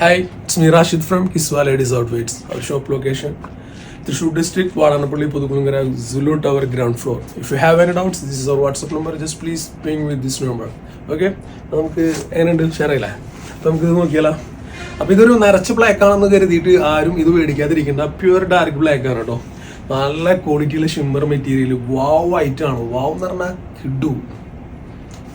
Hi, it's me Rashid from Kiswa Ladies Outfits. Our shop location, Thrissur district, Varanapalli, Pudukulungara, Zulu Tower, ground floor. If you have any doubts, this is our WhatsApp number. Just please ping with this number. Okay? നമുക്ക് എങ്ങനെയുണ്ട് ഷെയറില്ല അപ്പം നമുക്ക് ഇത് നോക്കിയാലോ അപ്പം ഇതൊരു നിറച്ച് black ആണെന്ന് കരുതിയിട്ട് ആരും ഇത് മേടിക്കാതിരിക്കണ്ട പ്യുവർ ഡാർക്ക് ബ്ലാക്ക് ആണ് കേട്ടോ നല്ല ക്വാളിറ്റിയുള്ള ഷിമ്മർ മെറ്റീരിയൽ വാവ് വൈറ്റ് ആണ് വാവ് എന്ന് പറഞ്ഞാൽ കിഡു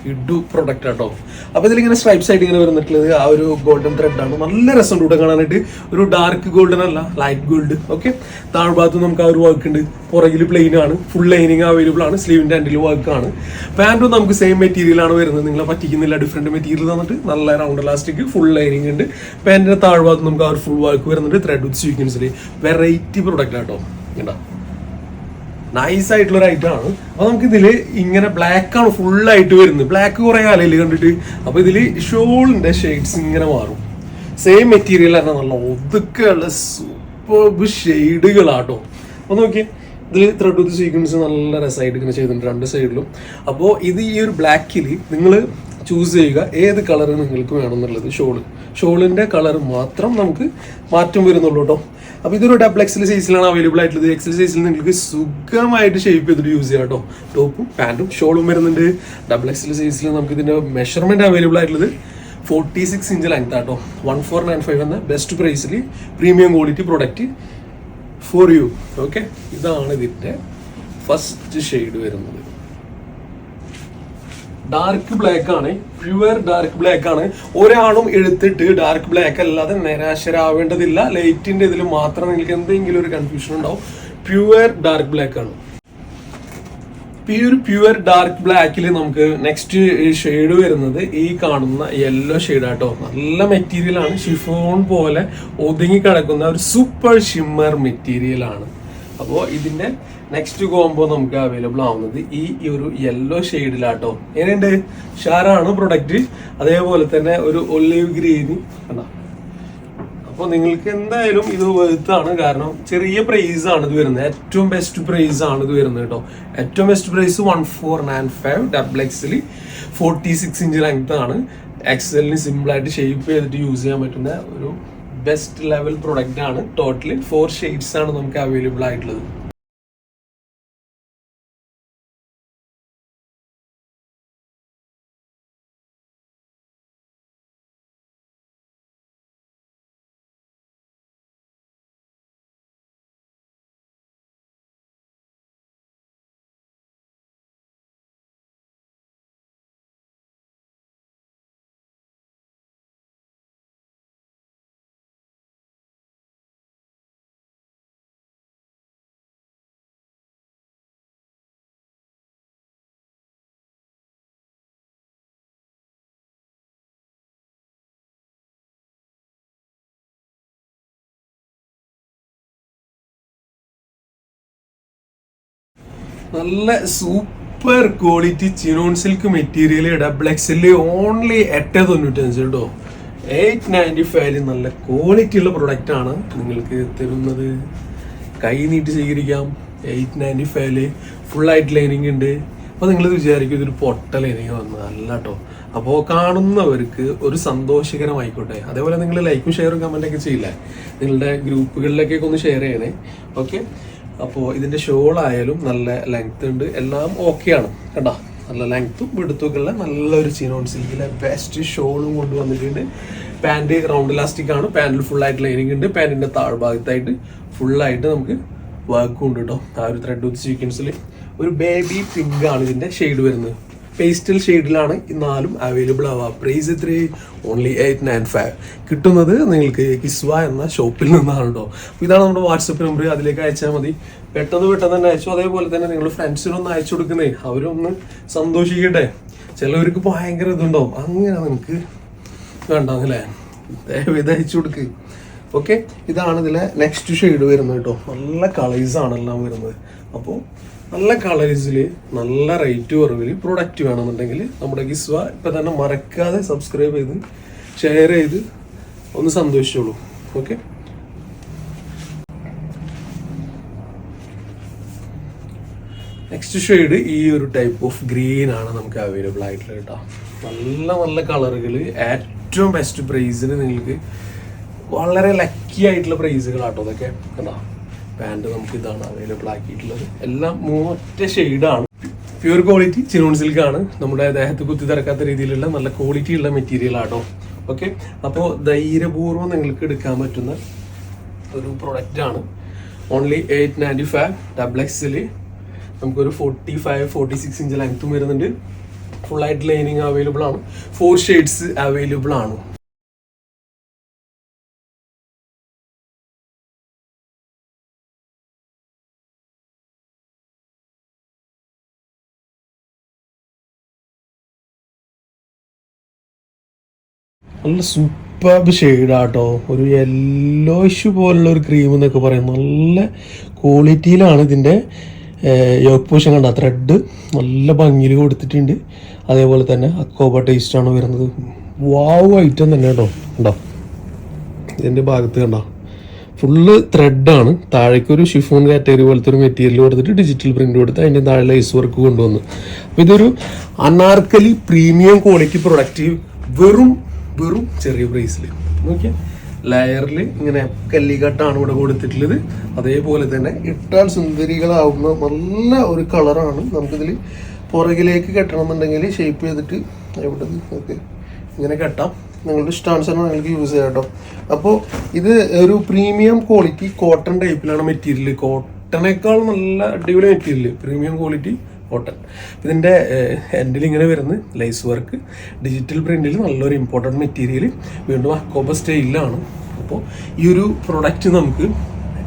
ഇഡു പ്രൊഡക്റ്റ് ആട്ടോ. അപ്പൊ ഇതിലിങ്ങനെ സ്ട്രൈപ്സ് ആയിട്ട് ഇങ്ങനെ വരുന്നിട്ടുള്ളത് ആ ഒരു ഗോൾഡൻ ത്രെഡ് ആണ്. നല്ല രസമുണ്ട് ഇവിടെ കാണാനായിട്ട്. ഒരു ഡാർക്ക് ഗോൾഡൻ അല്ല ലൈറ്റ് ഗോൾഡ് ഓക്കെ താഴ്ഭാഗത്ത് നമുക്ക് ആ ഒരു വർക്ക് ഉണ്ട്. പുറകിൽ പ്ലെയിൻ ആണ്. ഫുൾ ലൈനിങ് അവൈലബിൾ ആണ്. സ്ലീവിന്റെ ആൻഡിൽ വർക്ക് ആണ്. പാന്റും നമുക്ക് സെയിം മെറ്റീരിയൽ ആണ് വരുന്നത്. നിങ്ങളെ പറ്റിക്കുന്നില്ല. ഡിഫറെന്റ് മെറ്റീരിയൽ തന്നിട്ട് നല്ല റൗണ്ട് ഇലാസ്റ്റിക് ഫുൾ ലൈനിങ് ഉണ്ട്. പാന്റിന്റെ താഴ്ഭാഗത്ത് നമുക്ക് ആ ഒരു ഫുൾ വർക്ക് വരുന്നുണ്ട്. ത്രെഡ് വിത്ത് സ്വീക്വൻസിൽ വെറൈറ്റി പ്രൊഡക്റ്റ് ആട്ടോ. കണ്ടോ? നൈസ് ആയിട്ടുള്ള ഒരു ഐറ്റം ആണ്. അപ്പൊ നമുക്ക് ഇതിൽ ഇങ്ങനെ ബ്ലാക്ക് ആണ് ഫുൾ ആയിട്ട് വരുന്നത്. ബ്ലാക്ക് കുറെ കാലയിൽ കണ്ടിട്ട്? അപ്പോൾ ഇതിൽ ഷോളിന്റെ ഷെയ്ഡ്സ് ഇങ്ങനെ മാറും. സെയിം മെറ്റീരിയൽ ആണ് നല്ല ഒതുക്കുള്ള സൂപ്പർബ് ഷെയ്ഡുകളാട്ടോ അപ്പോൾ നോക്കി ഇതിൽ ത്രെഡ് വിത്ത് സീക്വൻസ് നല്ല രസമായിട്ട് ഇങ്ങനെ ചെയ്തിട്ടുണ്ട് രണ്ട് സൈഡിലും അപ്പോൾ ഇത് ഈ ഒരു ബ്ലാക്കിൽ നിങ്ങൾ ചൂസ് ചെയ്യുക ഏത് കളർ നിങ്ങൾക്ക് വേണമെന്നുള്ളത് ഷോൾ. ഷോളിന്റെ കളർ മാത്രം നമുക്ക് മാറ്റം വരുന്നുള്ളൂ കേട്ടോ അപ്പോൾ ഇതൊരു ഡബിൾ എക്സൽ സൈസിലാണ് അവൈലബിൾ ആയിട്ടുള്ളത്. എക്സൽ സൈസിൽ നിങ്ങൾക്ക് സുഖമായിട്ട് ഷേപ്പ് ചെയ്തിട്ട് യൂസ് ചെയ്യാം കേട്ടോ ടോപ്പും പാന്റും ഷോളും വരുന്നുണ്ട്. ഡബിൾ എക്സൽ സൈസിൽ നമുക്ക് ഇതിന്റെ മെഷർമെന്റ് അവൈലബിൾ ആയിട്ടുള്ളത്. ഫോർട്ടി സിക്സ് ഇഞ്ച് ലെങ്ത് ആട്ടോ വൺ ഫോർ നയൻ ഫൈവ് എന്ന ബെസ്റ്റ് പ്രൈസിൽ premium quality product for you okay ഇതാണ് ഇതിന്റെ ഫസ്റ്റ് ഷെയ്ഡ് വരുന്നത്. ഡാർക്ക് ബ്ലാക്ക് ആണ്. പ്യുവർ ഡാർക്ക് ബ്ലാക്ക് ആണ്. ഒരാളും എടുത്തിട്ട് ഡാർക്ക് ബ്ലാക്ക് അല്ലാതെ നിരാശരാവേണ്ടതില്ല. ലൈറ്റിന്റെ ഇതിൽ മാത്രം നിങ്ങൾക്ക് എന്തെങ്കിലും ഒരു കൺഫ്യൂഷൻ ഉണ്ടാവും. പ്യുവർ ഡാർക്ക് ബ്ലാക്ക് ആണ്. ഈ ഒരു പ്യുവർ ഡാർക്ക് ബ്ലാക്കിൽ നമുക്ക് നെക്സ്റ്റ് ഷെയ്ഡ് വരുന്നത് ഈ കാണുന്ന യെല്ലോ ഷെയ്ഡ് ആട്ടോ. നല്ല മെറ്റീരിയൽ ആണ്. ഷിഫോൺ പോലെ ഒതുങ്ങി കിടക്കുന്ന ഒരു സൂപ്പർ ഷിമ്മർ മെറ്റീരിയൽ ആണ്. അപ്പോൾ ഇതിന്റെ നെക്സ്റ്റ് കോംബോ നമുക്ക് അവൈലബിൾ ആവുന്നത് ഈ ഒരു യെല്ലോ ഷെയ്ഡിലാട്ടോ എങ്ങനെയുണ്ട്? ഷാറാണ് പ്രൊഡക്റ്റ് അതേപോലെ തന്നെ ഒരു ഒലിവ് ഗ്രീന് കണ്ടോ? അപ്പോൾ നിങ്ങൾക്ക് എന്തായാലും ഇത് വെറുത്താണ് കാരണം ചെറിയ പ്രൈസ് ആണ് ഇത് വരുന്നത്. ഏറ്റവും ബെസ്റ്റ് പ്രൈസ് ആണ് ഇത് വരുന്നത് കേട്ടോ. ഏറ്റവും best price one four nine five double XL forty six inch length ആണ്. എക്സലിന് സിമ്പിൾ ആയിട്ട് ഷേപ്പ് ചെയ്തിട്ട് യൂസ് ചെയ്യാൻ പറ്റുന്ന ഒരു ബെസ്റ്റ് ലെവൽ പ്രൊഡക്റ്റ് ആണ്. ടോട്ടലി ഫോർ ഷെയ്ഡ്സ് ആണ് നമുക്ക് അവൈലബിൾ ആയിട്ടുള്ളത്. നല്ല super quality chinon silk material double XL only എട്ട് തൊണ്ണൂറ്റഞ്ച് കേട്ടോ എയ്റ്റ് നയന്റി ഫൈവിൽ നല്ല ക്വാളിറ്റി ഉള്ള പ്രൊഡക്റ്റ് ആണ് നിങ്ങൾക്ക് തരുന്നത്. കൈ നീട്ടി സ്വീകരിക്കാം. എയ്റ്റ് നയന്റി ഫൈവിൽ ആയിട്ട് ലൈനിങ് ഉണ്ട്. അപ്പോൾ നിങ്ങൾ വിചാരിക്കും ഇതൊരു പൊട്ട ലൈനിങ് വന്നത് അല്ല കേട്ടോ അപ്പോൾ കാണുന്നവർക്ക് ഒരു സന്തോഷകരമായിക്കോട്ടെ. അതേപോലെ നിങ്ങൾ ലൈക്കും ഷെയറും കമന്റൊക്കെ ചെയ്യില്ലേ? നിങ്ങളുടെ ഗ്രൂപ്പുകളിലേക്കൊക്കെ ഒന്ന് ഷെയർ ചെയ്യണേ. ഓക്കെ അപ്പോൾ ഇതിന്റെ ഷോളായാലും നല്ല ലെങ്ത് ഉണ്ട്. എല്ലാം ഓക്കെയാണ് കണ്ടോ? നല്ല ലെങ്ത്തും വിടുത്തൊക്കെ ഉള്ള നല്ലൊരു സീനോൺ സിൽക്കിലെ ബെസ്റ്റ് ഷോളും കൊണ്ടുവന്നിട്ടുണ്ട്. പാന്റ് റൗണ്ട് ഇലാസ്റ്റിക് ആണ്. പാന്റിൽ ഫുൾ ആയിട്ട് ലൈനിങ് ഉണ്ട്. പാന്റിന്റെ താഴ്ഭാഗത്തായിട്ട് ഫുള്ളായിട്ട് നമുക്ക് വർക്കും ഉണ്ട് കേട്ടോ ആ ഒരു ത്രെഡ് വിത്ത് സീക്വൻസിൽ ഒരു ബേബി പിങ്ക് ആണ് ഇതിന്റെ ഷെയ്ഡ് വരുന്നത്. പേസ്റ്റൽ ഷെയ്ഡിലാണ് ഈ നാലും അവൈലബിൾ ആവുക. പ്രൈസ് എത്രയായി ഓൺലി എയ്റ്റ് നയൻ ഫൈവ് കിട്ടുന്നത് നിങ്ങൾക്ക് കിസ്വ എന്ന ഷോപ്പിൽ നിന്നാണ് കേട്ടോ ഇതാണ് നമ്മുടെ വാട്സപ്പ് നമ്പർ അതിലേക്ക് അയച്ചാൽ മതി. പെട്ടെന്ന് പെട്ടെന്ന് തന്നെ അയച്ചു. അതേപോലെ തന്നെ നിങ്ങൾ ഫ്രണ്ട്സിനൊന്ന് അയച്ചു കൊടുക്കുന്നേ. അവരൊന്ന് സന്തോഷിക്കട്ടെ. ചിലവർക്ക് ഭയങ്കര ഇതുണ്ടാവും അങ്ങനെ നിങ്ങൾക്ക് വേണ്ടാന്നല്ലേ ദയവേത് അയച്ചു കൊടുക്ക്. ഓക്കെ ഇതാണ് ഇതിലെ നെക്സ്റ്റ് ഷെയ്ഡ് വരുന്നത് കേട്ടോ നല്ല കളേഴ്സാണ് എല്ലാം വരുന്നത്. അപ്പോൾ നല്ല കളേഴ്സിൽ നല്ല റേറ്റ് കുറവിൽ പ്രൊഡക്റ്റ് വേണമെന്നുണ്ടെങ്കിൽ നമ്മുടെ ഗിസ്വ ഇപ്പം തന്നെ മറക്കാതെ സബ്സ്ക്രൈബ് ചെയ്ത് ഷെയർ ചെയ്ത് ഒന്ന് സന്തോഷിച്ചോളൂ. ഓക്കെ നെക്സ്റ്റ് ഷെയ്ഡ് ഈ ഒരു ടൈപ്പ് ഓഫ് ഗ്രീൻ ആണ് നമുക്ക് അവൈലബിൾ ആയിട്ടുള്ളത് കേട്ടോ നല്ല നല്ല കളറുകൾ ഏറ്റവും ബെസ്റ്റ് പ്രൈസിന് നിങ്ങൾക്ക് വളരെ ലക്കി ആയിട്ടുള്ള പ്രൈസുകളാട്ടോ അതൊക്കെ കണ്ടോ? പാന്റ് നമുക്ക് ഇതാണ് അവൈലബിൾ ആക്കിയിട്ടുള്ളത്. എല്ലാം മൂറ്റ ഷെയ്ഡാണ് പ്യൂർ ക്വാളിറ്റി ചിനോൺ സിൽക്കാണ് ആണ്. നമ്മുടെ ദേഹത്ത് കുത്തി തിറക്കാത്ത രീതിയിലുള്ള നല്ല ക്വാളിറ്റി ഉള്ള മെറ്റീരിയൽ ആട്ടോ. ഓക്കെ അപ്പോൾ ധൈര്യപൂർവം നിങ്ങൾക്ക് എടുക്കാൻ പറ്റുന്ന ഒരു പ്രൊഡക്റ്റ് ആണ്. Only eight ninety five double XL നമുക്കൊരു forty five forty six inch ലെങ്ത്തും വരുന്നുണ്ട്. ആയിട്ട് ലൈനിങ് അവൈലബിൾ ആണ്. ഫോർ ഷെയ്ഡ്സ് അവൈലബിൾ ആണ്. നല്ല സൂപ്പർബ് ഷെയ്ഡാട്ടോ ഒരു യെല്ലോ ഇഷ്യൂ പോലുള്ള ഒരു ക്രീം എന്നൊക്കെ പറയും നല്ല ക്വാളിറ്റിയിലാണ് ഇതിന്റെ യോക്ക് പോഷൻ കണ്ട? ത്രെഡ് നല്ല ഭംഗിയിൽ കൊടുത്തിട്ടുണ്ട്. അതേപോലെ തന്നെ അക്കോബ ടേസ്റ്റാണ് വരുന്നത്. വാവ് ഐറ്റം തന്നെ കേട്ടോ. കണ്ടോ? ഇതിന്റെ ഭാഗത്ത് കണ്ടോ? ഫുള്ള് ത്രെഡാണ് താഴേക്ക് ഒരു ഷിഫോൺ കാറ്റഗറി പോലത്തെ ഒരു മെറ്റീരിയൽ കൊടുത്തിട്ട് ഡിജിറ്റൽ പ്രിന്റ് കൊടുത്ത് അതിന്റെ താഴെ ലൈസ് വർക്ക് കൊണ്ടുവന്നു. അപ്പോൾ ഇതൊരു അനാർക്കലി പ്രീമിയം ക്വാളിറ്റി പ്രൊഡക്റ്റ് വെറും വെറും ചെറിയ പ്രൈസിൽ നോക്കിയാൽ ലയറിൽ ഇങ്ങനെ കല്ലിക്കട്ടാണ് ഇവിടെ കൊടുത്തിട്ടുള്ളത്. അതേപോലെ തന്നെ ഇട്ടാൽ സുന്ദരികളാവുന്ന നല്ല ഒരു കളറാണ് നമുക്കിതിൽ പുറകിലേക്ക് കെട്ടണമെന്നുണ്ടെങ്കിൽ ഷേപ്പ് ചെയ്തിട്ട് എവിടെ ഓക്കെ ഇങ്ങനെ കെട്ടാം. നിങ്ങളുടെ ഇഷ്ടാനുസരണം നിങ്ങൾക്ക് യൂസ് ചെയ്യാം കേട്ടോ. അപ്പോൾ ഇത് ഒരു പ്രീമിയം ക്വാളിറ്റി കോട്ടൺ ടൈപ്പിലാണ് മെറ്റീരിയൽ കോട്ടണേക്കാൾ നല്ല അടിപൊളി മെറ്റീരിയൽ പ്രീമിയം ക്വാളിറ്റി കോട്ടൺ ഇതിന്റെ എൻഡിൽ ഇങ്ങനെ വരുന്ന ലൈസ് വർക്ക് ഡിജിറ്റൽ പ്രിന്റിൽ നല്ലൊരു ഇമ്പോർട്ടന്റ് മെറ്റീരിയൽ വീണ്ടും അക്കോബ സ്റ്റൈലിലാണ് അപ്പോൾ ഈ ഒരു പ്രൊഡക്റ്റ് നമുക്ക്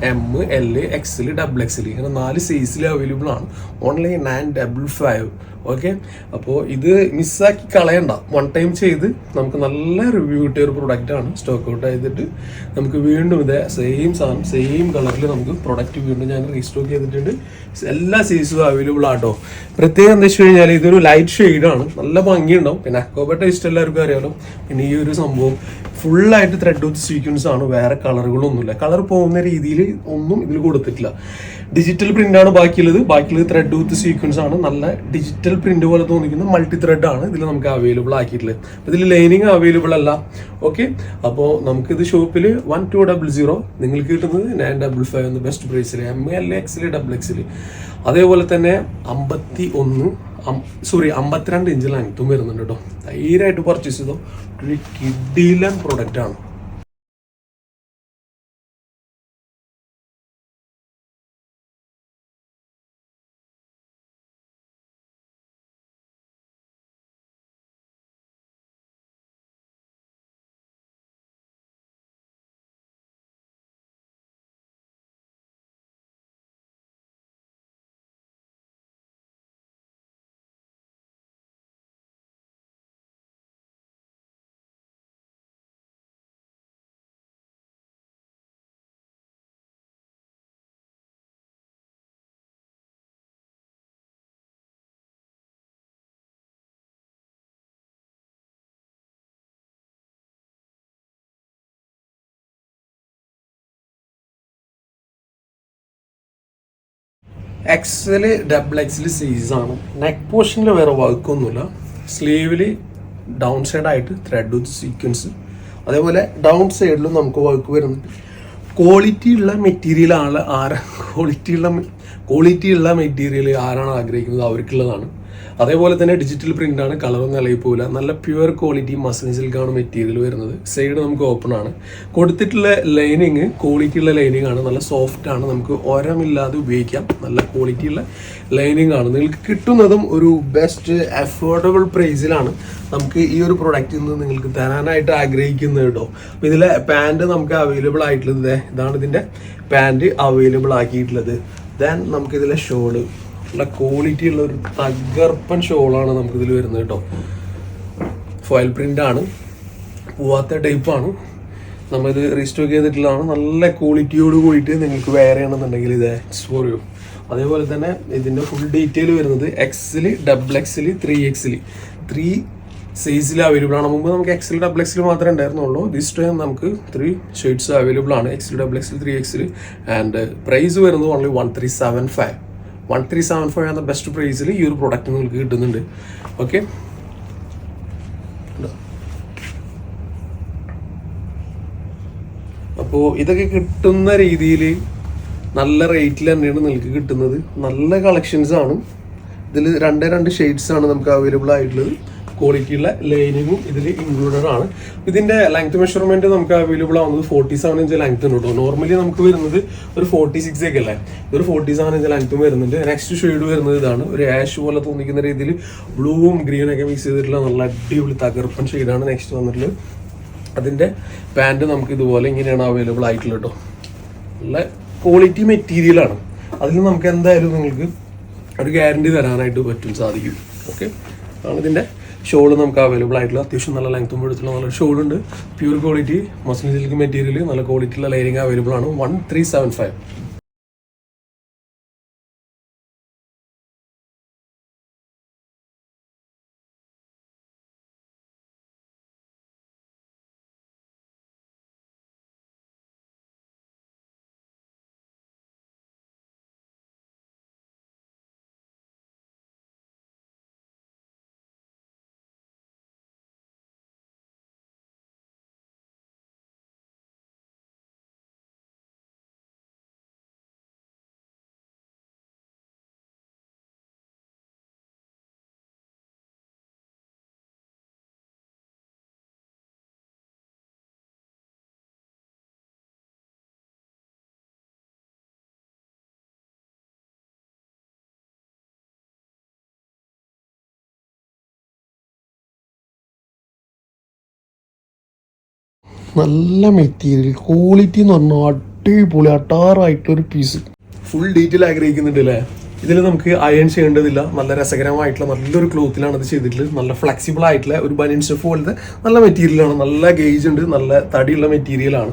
എം എൽ എക്സിൽ ഡബിൾ എക്സിൽ ഇങ്ങനെ നാല് സൈസിൽ അവൈലബിൾ ആണ്. Online nine double five okay അപ്പോൾ ഇത് മിസ്സാക്കി കളയണ്ട. വൺ ടൈം ചെയ്ത് നമുക്ക് നല്ല റിവ്യൂ കിട്ടിയ ഒരു പ്രൊഡക്റ്റ് ആണ് സ്റ്റോക്ക് ഔട്ട് ചെയ്തിട്ട് നമുക്ക് വീണ്ടും ഇതേ സെയിം സാധനം സെയിം കളറിൽ നമുക്ക് പ്രൊഡക്റ്റ് വീണ്ടും ഞാൻ റീസ്റ്റോക്ക് ചെയ്തിട്ടുണ്ട്. എല്ലാ സൈസും അവൈലബിൾ ആട്ടോ. പ്രത്യേകം എന്താ വെച്ച് കഴിഞ്ഞാൽ ഇതൊരു ലൈറ്റ് ഷെയ്ഡാണ് നല്ല ഭംഗിയുണ്ടാവും. പിന്നെ അക്കോബട്ട ഇഷ്ടം എല്ലാവർക്കും അറിയാലോ. പിന്നെ ഈ ഒരു സംഭവം ഫുള്ളായിട്ട് ത്രെഡ് ഔത്ത് സീക്വൻസ് ആണ് വേറെ കളറുകളൊന്നുമില്ല കളർ പോകുന്ന രീതിയിൽ ഒന്നും ഇതിൽ കൊടുത്തിട്ടില്ല. ഡിജിറ്റൽ പ്രിന്റ് ആണ് ബാക്കിയുള്ളത്. ബാക്കിയുള്ളത് ത്രെഡ് ഔത്ത് സീക്വൻസ് ആണ് നല്ല ഡിജിറ്റൽ പ്രിന്റ് പോലെ തോന്നിക്കുന്ന മൾട്ടി ത്രെഡ് ആണ് ഇതിൽ നമുക്ക് അവൈലബിൾ ആക്കിയിട്ടുള്ളത്. ഇതിൽ ലൈനിങ് അവൈലബിൾ അല്ല. ഓക്കെ അപ്പോൾ നമുക്കിത് ഷോപ്പിൽ വൺ ടു ഡബിൾ സീറോ നിങ്ങൾക്ക് കിട്ടുന്നത് നയൻ ഡബിൾ ഫൈവ് എന്ന ബെസ്റ്റ് പ്രൈസിൽ M L XL double XL അതേപോലെ തന്നെ അമ്പത്തി ഒന്ന് സോറി അമ്പത്തിരണ്ട് ഇഞ്ച് ലെങ്ത്തും വരുന്നുണ്ട് കേട്ടോ ധൈര്യമായിട്ട് പർച്ചേസ് ചെയ്തോ. ഒരു കിഡിലൻ product XL double XL size ആണ്. നെക്ക് പോർഷനിൽ വേറെ വർക്കൊന്നുമില്ല സ്ലീവിൽ ഡൗൺ സൈഡായിട്ട് ത്രെഡ് വിത്ത് സീക്വൻസ് അതേപോലെ ഡൗൺ സൈഡിലും നമുക്ക് വർക്ക് വരുന്നുണ്ട്. ക്വാളിറ്റി ഉള്ള മെറ്റീരിയൽ ആണ് ആരാ ക്വാളിറ്റി ഉള്ള ക്വാളിറ്റി ഉള്ള മെറ്റീരിയൽ ആരാണ് ആഗ്രഹിക്കുന്നത്? അവർക്കുള്ളതാണ്. അതേപോലെ തന്നെ ഡിജിറ്റൽ പ്രിന്റ് ആണ് കളറൊന്നും ഇളകി പോകില്ല നല്ല പ്യുവർ ക്വാളിറ്റി മസിൽ സിൽക്കാണ് മെറ്റീരിയൽ വരുന്നത്. സൈഡ് നമുക്ക് ഓപ്പൺ ആണ്. കൊടുത്തിട്ടുള്ള ലൈനിങ് ക്വാളിറ്റി ഉള്ള ലൈനിങ് ആണ്. നല്ല സോഫ്റ്റ് ആണ്. നമുക്ക് ഒരമില്ലാതെ ഉപയോഗിക്കാം. നല്ല ക്വാളിറ്റി ഉള്ള ലൈനിങ് ആണ്. നിങ്ങൾക്ക് കിട്ടുന്നതും ഒരു ബെസ്റ്റ് അഫോർഡബിൾ പ്രൈസിലാണ് നമുക്ക് ഈ ഒരു പ്രൊഡക്റ്റിൽ നിന്ന് നിങ്ങൾക്ക് തരാനായിട്ട് ആഗ്രഹിക്കുന്നത് കേട്ടോ ഇതിലെ പാന്റ് നമുക്ക് അവൈലബിൾ ആയിട്ടുള്ളത് ഇതാണ് ഇതിന്റെ പാന്റ് അവൈലബിൾ ആക്കിയിട്ടുള്ളത്. ദെൻ നമുക്കിതിലെ ഷോൾ നല്ല ക്വാളിറ്റി ഉള്ള ഒരു തകർപ്പൻ ഷോളാണ് നമുക്കിതിൽ വരുന്നത് കേട്ടോ ഫോയിൽ പ്രിന്റ് ആണ്. പോവാത്ത ടൈപ്പാണ് നമ്മളിത് റീസ്റ്റോക്ക് ചെയ്തിട്ടുള്ളതാണ്. നല്ല ക്വാളിറ്റിയോട് കൂടിയിട്ട് നിങ്ങൾക്ക് വെയർ ചെയ്യണമെന്നുണ്ടെങ്കിൽ ഇത് ഫോർ യു അതേപോലെ തന്നെ ഇതിന്റെ ഫുൾ ഡീറ്റെയിൽ വരുന്നത് എക്സിൽ ഡബിൾ എക്സിൽ ത്രീ എക്സിൽ ത്രീ സൈസിൽ അവൈലബിൾ ആണ്. മുമ്പ് നമുക്ക് എക്സിൽ ഡബിൾ എക്സിൽ മാത്രമേ ഉണ്ടായിരുന്നുള്ളൂ. ദിസ് ടൈം നമുക്ക് ത്രീ ഷെയ്ഡ്സ് അവൈലബിൾ ആണ്. XL double XL three XL and price വരുന്നത് only one three seven five one three seven five എന്ന ബെസ്റ്റ് പ്രൈസിൽ ഈ ഒരു പ്രൊഡക്റ്റ് നിങ്ങൾക്ക് കിട്ടുന്നുണ്ട്. ഓക്കെ അപ്പോൾ ഇതൊക്കെ കിട്ടുന്ന രീതിയിൽ നല്ല റേറ്റിൽ തന്നെയാണ് നിങ്ങൾക്ക് കിട്ടുന്നത്. നല്ല കളക്ഷൻസ് ആണ്. ഇതിൽ രണ്ടേ രണ്ട് ഷെയ്ഡ്സ് ആണ് നമുക്ക് അവൈലബിൾ ആയിട്ടുള്ളത്. ക്വാളിറ്റിയുള്ള ലൈനിങ്ങും ഇതിൽ ഇൻക്ലൂഡഡ് ആണ്. ഇതിന്റെ ലെങ്ത് മെഷർമെന്റ് നമുക്ക് അവൈലബിൾ ആവുന്നത് ഫോർട്ടി സെവൻ ഇഞ്ച് ലെങ്ത് ഉണ്ട് നോർമലി നമുക്ക് വരുന്നത് ഒരു ഫോർട്ടി സിക്സ് ഒക്കെ അല്ലേ? ഇതൊരു ഫോർട്ടി സെവൻ ഇഞ്ച് ലെങ്ത്തും വരുന്നുണ്ട്. നെക്സ്റ്റ് ഷെയ്ഡ് വരുന്നത് ഇതാണ്. ഒരു ആഷ് പോലെ തോന്നിക്കുന്ന രീതിയിൽ ബ്ലൂവും ഗ്രീനും ഒക്കെ മിക്സ് ചെയ്തിട്ടുള്ള നല്ല അടിപൊളി തകർപ്പൻ ഷെയ്ഡാണ് നെക്സ്റ്റ് വന്നിട്ടുള്ളത്. അതിന്റെ പാന്റ് നമുക്ക് ഇതുപോലെ ഇങ്ങനെയാണ് അവൈലബിൾ ആയിട്ടുള്ളത് കേട്ടോ നല്ല ക്വാളിറ്റി മെറ്റീരിയലാണ് അതിൽ നമുക്ക് എന്തായാലും നിങ്ങൾക്ക് ഒരു ഗ്യാരണ്ടി തരാനായിട്ട് പറ്റും സാധിക്കും. ഓക്കെ ആണ് ഇതിന്റെ ഷോൾ നമുക്ക് അവൈലബിൾ ആയിട്ടുള്ള അത്യാവശ്യം നല്ല ലെങ്ത്തും എടുത്തുള്ള നല്ല ഉണ്ട്. Pure quality muslin silk material നല്ല ക്വാളിറ്റിയുള്ള ലൈനിങ് അവൈലബിൾ ആണ്. വൺ ത്രീ സെവൻ ഫൈവ് നല്ല മെറ്റീരിയൽ ക്വാളിറ്റി എന്ന് പറഞ്ഞാൽ അടിപൊളി അട്ടാറായിട്ടൊരു പീസ് ഫുൾ ഡീറ്റെയിൽ ആഗ്രഹിക്കുന്നുണ്ട് അല്ലേ ഇതിൽ നമുക്ക് അയൺ ചെയ്യേണ്ടതില്ല. നല്ല രസകരമായിട്ടുള്ള നല്ലൊരു ക്ലോത്തിലാണ് ഇത് ചെയ്തിട്ടുള്ളത്. നല്ല ഫ്ലെക്സിബിൾ ആയിട്ടുള്ള ഒരു ബനിയൻ സ്റ്റഫ് പോലത്തെ നല്ല മെറ്റീരിയലാണ്. നല്ല ഗേജ് ഉണ്ട്. നല്ല തടിയുള്ള മെറ്റീരിയലാണ്.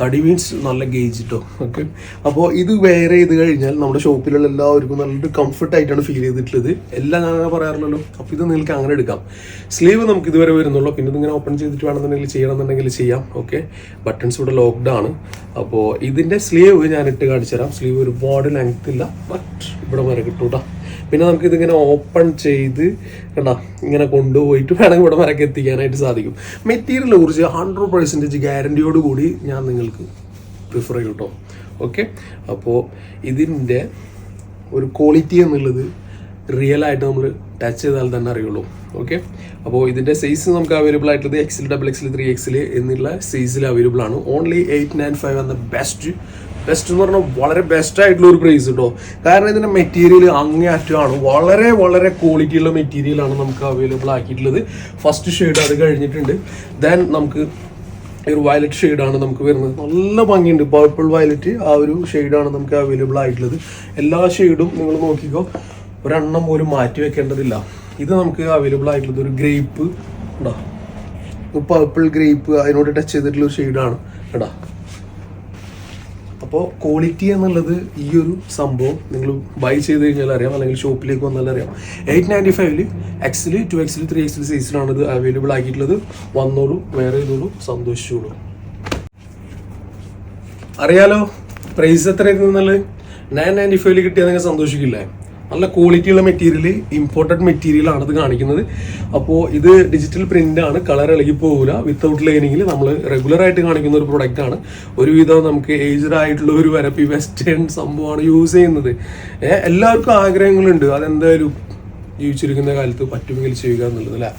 തടി മീൻസ് നല്ല ഗേജ് കേട്ടോ ഓക്കെ അപ്പോൾ ഇത് വെയർ ചെയ്ത് കഴിഞ്ഞാൽ നമ്മുടെ ഷോപ്പിലുള്ള എല്ലാവർക്കും നല്ലൊരു കംഫർട്ട് ആയിട്ടാണ് ഫീൽ ചെയ്തിട്ടുള്ളത്. എല്ലാം ഞാൻ അങ്ങനെ പറയാറുണ്ടല്ലോ. അപ്പോൾ ഇത് നിങ്ങൾക്ക് അങ്ങനെ എടുക്കാം. സ്ലീവ് നമുക്ക് ഇതുവരെ വരുന്നുള്ളൂ. പിന്നെ ഇതിങ്ങനെ ഓപ്പൺ ചെയ്തിട്ട് വേണമെന്നുണ്ടെങ്കിൽ ചെയ്യണമെന്നുണ്ടെങ്കിൽ ചെയ്യാം. ഓക്കെ ബട്ടൺസ് ഇവിടെ ലോക്ക്ഡ് ആണ്. അപ്പോൾ ഇതിന്റെ സ്ലീവ് ഞാൻ ഇട്ട് കാണിച്ചു തരാം സ്ലീവ് ഒരുപാട് ലെങ്ത് ഇല്ല ബട്ട് ഇവിടെ വരെ കിട്ടും കേട്ടോ പിന്നെ നമുക്ക് ഇതിങ്ങനെ ഓപ്പൺ ചെയ്ത് കണ്ട ഇങ്ങനെ കൊണ്ടുപോയിട്ട് വേണമെങ്കിൽ ഇവിടെ വരക്ക് എത്തിക്കാനായിട്ട് സാധിക്കും. മെറ്റീരിയൽ കുറിച്ച് ഹൺഡ്രഡ് പെർസെന്റേജ് ഗ്യാരണ്ടിയോട് കൂടി ഞാൻ നിങ്ങൾക്ക് പ്രിഫർ ചെയ്യും കേട്ടോ ഓക്കെ അപ്പോൾ ഇതിന്റെ ഒരു ക്വാളിറ്റി എന്നുള്ളത് റിയൽ ആയിട്ട് നമ്മൾ ടച്ച് ചെയ്താൽ തന്നെ അറിയുള്ളൂ. ഓക്കെ അപ്പോൾ ഇതിന്റെ സൈസ് നമുക്ക് അവൈലബിൾ ആയിട്ടുള്ളത് എക്സിൽ ഡബിൾ എക്സിൽ ത്രീ എക്സിൽ എന്നുള്ള സൈസിൽ അവൈലബിൾ ആണ്. ഓൺലി എയ്റ്റ് നയൻ ഫൈവ് എന്ന ബെസ്റ്റ് ബെസ്റ്റ് എന്ന് പറഞ്ഞാൽ വളരെ ബെസ്റ്റ് ആയിട്ടുള്ള ഒരു പ്രൈസ് കേട്ടോ കാരണം ഇതിന്റെ മെറ്റീരിയൽ അങ്ങേയറ്റമാണ് വളരെ വളരെ ക്വാളിറ്റി ഉള്ള മെറ്റീരിയൽ ആണ് നമുക്ക് അവൈലബിൾ ആക്കിയിട്ടുള്ളത്. ഫസ്റ്റ് ഷെയ്ഡ് അത് കഴിഞ്ഞിട്ടുണ്ട്. ദെൻ നമുക്ക് ഒരു വയലറ്റ് ഷെയ്ഡാണ് നമുക്ക് വരുന്നത്. നല്ല ഭംഗിയുണ്ട്. പർപ്പിൾ വയലറ്റ് ആ ഒരു ഷെയ്ഡാണ് നമുക്ക് അവൈലബിൾ ആയിട്ടുള്ളത്. എല്ലാ ഷെയ്ഡും നിങ്ങൾ നോക്കിക്കോ. ഒരെണ്ണം പോലും മാറ്റി വെക്കേണ്ടതില്ല. ഇത് നമുക്ക് അവൈലബിൾ ആയിട്ടുള്ളത് ഒരു ഗ്രേപ്പ് ഉണ്ടോ? പർപ്പിൾ ഗ്രേപ്പ് അതിനോട് ടച്ച് ചെയ്തിട്ടുള്ള ഒരു ഷെയ്ഡാണ് കേട്ടോ അപ്പോൾ ക്വാളിറ്റി എന്നുള്ളത് ഈ ഒരു സംഭവം നിങ്ങൾ ബൈ ചെയ്ത് കഴിഞ്ഞാൽ അറിയാം. അല്ലെങ്കിൽ ഷോപ്പിലേക്ക് വന്നാൽ അറിയാം. എയ്റ്റ് നയന്റി ഫൈവിൽ എക്സിൽ ടു എക്സിൽ ത്രീ എക്സിൽ സൈസിലാണ് ഇത് അവൈലബിൾ ആക്കിയിട്ടുള്ളത്. വന്നോളൂ വേറെ ചെയ്തോളൂ സന്തോഷിച്ചോളൂ. അറിയാലോ പ്രൈസ് എത്രയായിരുന്നു എന്നുള്ളത്? നയൻ നയന്റി ഫൈവിൽ കിട്ടിയാൽ നിങ്ങൾ സന്തോഷിക്കില്ലേ? നല്ല ക്വാളിറ്റിയുള്ള മെറ്റീരിയൽ ഇമ്പോർട്ടഡ് മെറ്റീരിയൽ ആണ് ഇത് കാണിക്കുന്നത്. അപ്പോൾ ഇത് ഡിജിറ്റൽ പ്രിന്റ് ആണ്. കളർ ഇളകി പോകില്ല വിത്തൗട്ട് ലൈനിങ്ങിൽ നമ്മൾ റെഗുലർ ആയിട്ട് കാണിക്കുന്ന ഒരു പ്രൊഡക്റ്റ് ആണ്. ഒരുവിധം നമുക്ക് ഏജ്ഡ് ആയിട്ടുള്ള ഒരു വരപ്പി വെസ്റ്റേൺ സംഭവമാണ് യൂസ് ചെയ്യുന്നത്. എല്ലാവർക്കും ആഗ്രഹങ്ങളുണ്ട്. അതെന്തായാലും ജീവിച്ചിരിക്കുന്ന കാലത്ത് പറ്റുമെങ്കിൽ ചെയ്യുക എന്നുള്ളത് അല്ലേ?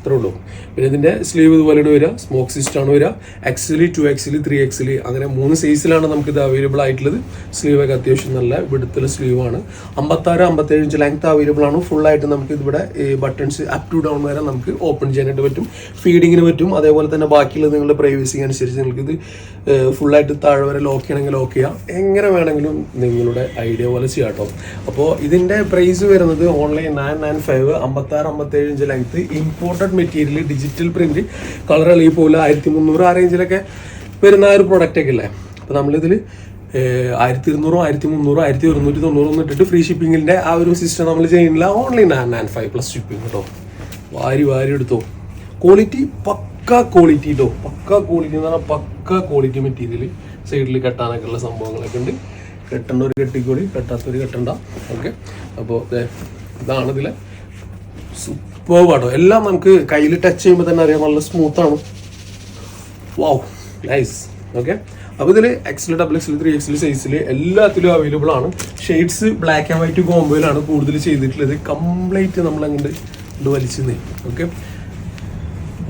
അത്രേ ഉള്ളൂ. പിന്നെ ഇതിന്റെ സ്ലീവ് ഇതുപോലെ വരിക. സ്മോക്ക് സിസ്റ്റ് ആണ് വരിക. എക്സിൽ ടു എക്സിൽ ത്രീ എക്സിൽ അങ്ങനെ മൂന്ന് സൈസിലാണ് നമുക്കിത് അവൈലബിൾ ആയിട്ടുള്ളത്. സ്ലീവ് ഒക്കെ അത്യാവശ്യം നല്ല വിടുത്തുള്ള സ്ലീവാണ് അമ്പത്താറ് അമ്പത്തേഴ് ഇഞ്ച് ലെങ്ത് അവൈലബിൾ ആണ്. ഫുൾ ആയിട്ട് നമുക്ക് ഇതിവിടെ ബട്ടൺസ് അപ് ടു ഡൗൺ വരെ നമുക്ക് ഓപ്പൺ ചെയ്യാനായിട്ട് പറ്റും. ഫീഡിങ്ങിന് പറ്റും. അതേപോലെ തന്നെ ബാക്കിയുള്ള നിങ്ങളുടെ പ്രൈവസി അനുസരിച്ച് നിങ്ങൾക്ക് ഇത് ഫുൾ ആയിട്ട് താഴെ വരെ ലോക്ക് ചെയ്യണമെങ്കിൽ ലോക്ക് ചെയ്യാം. എങ്ങനെ വേണമെങ്കിലും നിങ്ങളുടെ ഐഡിയ പോലെ ചെയ്യാം കേട്ടോ. അപ്പോൾ ഇതിന്റെ പ്രൈസ് വരുന്നത് ഓൺലൈൻ നയൻ നയൻ ഫൈവ് അമ്പത്താറ് അമ്പത്തേഴ് inch length imported material digital print colour ഇളകി പോലെ ആയിരത്തി മുന്നൂറ് ആ റേഞ്ചിലൊക്കെ വരുന്ന ആ ഒരു പ്രൊഡക്റ്റ് ഒക്കെ അല്ലേ? അപ്പോൾ നമ്മളിതിൽ ആയിരത്തി ഇരുന്നൂറോ ആയിരത്തി മുന്നൂറോ ആയിരത്തി ഒരുന്നൂറ്റി തൊണ്ണൂറോ ഇട്ടിട്ട് ഫ്രീ ഷിപ്പിങ്ങിന്റെ ആ ഒരു സിസ്റ്റം നമ്മൾ ചെയ്യുന്നില്ല. Online nine five plus shipping കേട്ടോ വാരി വാരി എടുത്തോ. ക്വാളിറ്റി പക്ക ക്വാളിറ്റി കേട്ടോ പക്ക ക്വാളിറ്റി എന്ന് പറഞ്ഞാൽ പക്ക ക്വാളിറ്റി മെറ്റീരിയൽ സൈഡിൽ കെട്ടാനൊക്കെ ഉള്ള സംഭവങ്ങളൊക്കെ ഉണ്ട്. കെട്ടേണ്ട ഒരു കെട്ടിക്കോളി കെട്ടാത്തൊരു കെട്ടണ്ട. ഓക്കെ അപ്പോൾ ഇതാണ് ഇതിലെ ആട്ടോ എല്ലാം നമുക്ക് കയ്യിൽ ടച്ച് ചെയ്യുമ്പോൾ തന്നെ അറിയാം. നല്ല സ്മൂത്ത് ആണ്. വാവ് നൈസ് ഓക്കെ അപ്പോൾ ഇതിൽ XL double XL three XL സൈസിൽ എല്ലാത്തിലും അവൈലബിൾ ആണ്. ഷെയ്ഡ്സ് ബ്ലാക്ക് ആൻഡ് വൈറ്റ് കോംബോയിലാണ് കൂടുതൽ ചെയ്തിട്ടുള്ളത്. കംപ്ലീറ്റ് നമ്മൾ അങ്ങോട്ട് ഇത് വലിച്ചു ഓക്കെ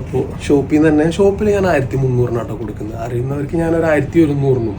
അപ്പോൾ ഷോപ്പിൽ നിന്ന് തന്നെ ഷോപ്പിൽ ഞാൻ ആയിരത്തി മുന്നൂറിനാട്ടോ കൊടുക്കുന്നത്. അറിയുന്നവർക്ക് ഞാൻ ഒരു ആയിരത്തി ഒരുന്നൂറിനും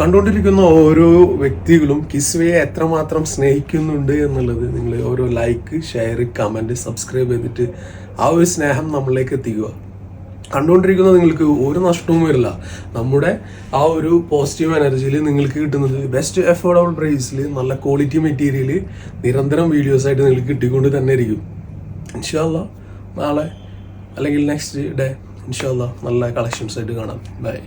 കണ്ടുകൊണ്ടിരിക്കുന്ന ഓരോ വ്യക്തികളും കിസ്വയെ എത്രമാത്രം സ്നേഹിക്കുന്നുണ്ട് എന്നുള്ളത് നിങ്ങൾ ഓരോ ലൈക്ക് ഷെയർ കമന്റ് സബ്സ്ക്രൈബ് ചെയ്തിട്ട് ആ ഒരു സ്നേഹം നമ്മളിലേക്ക് എത്തിക്കുക. കണ്ടുകൊണ്ടിരിക്കുന്ന നിങ്ങൾക്ക് ഒരു നഷ്ടവും വരില്ല. നമ്മുടെ ആ ഒരു പോസിറ്റീവ് എനർജിയിൽ നിങ്ങൾക്ക് കിട്ടുന്നത് ബെസ്റ്റ് എഫോർഡബിൾ പ്രൈസിൽ നല്ല ക്വാളിറ്റി മെറ്റീരിയൽ നിരന്തരം വീഡിയോസ് ആയിട്ട് നിങ്ങൾക്ക് കിട്ടിക്കൊണ്ട് തന്നെ ഇരിക്കും. ഇൻഷാല്ല നാളെ അല്ലെങ്കിൽ നെക്സ്റ്റ് ഡേ ഇൻഷാല്ല നല്ല കളക്ഷൻസ് ആയിട്ട് കാണാം. ബൈ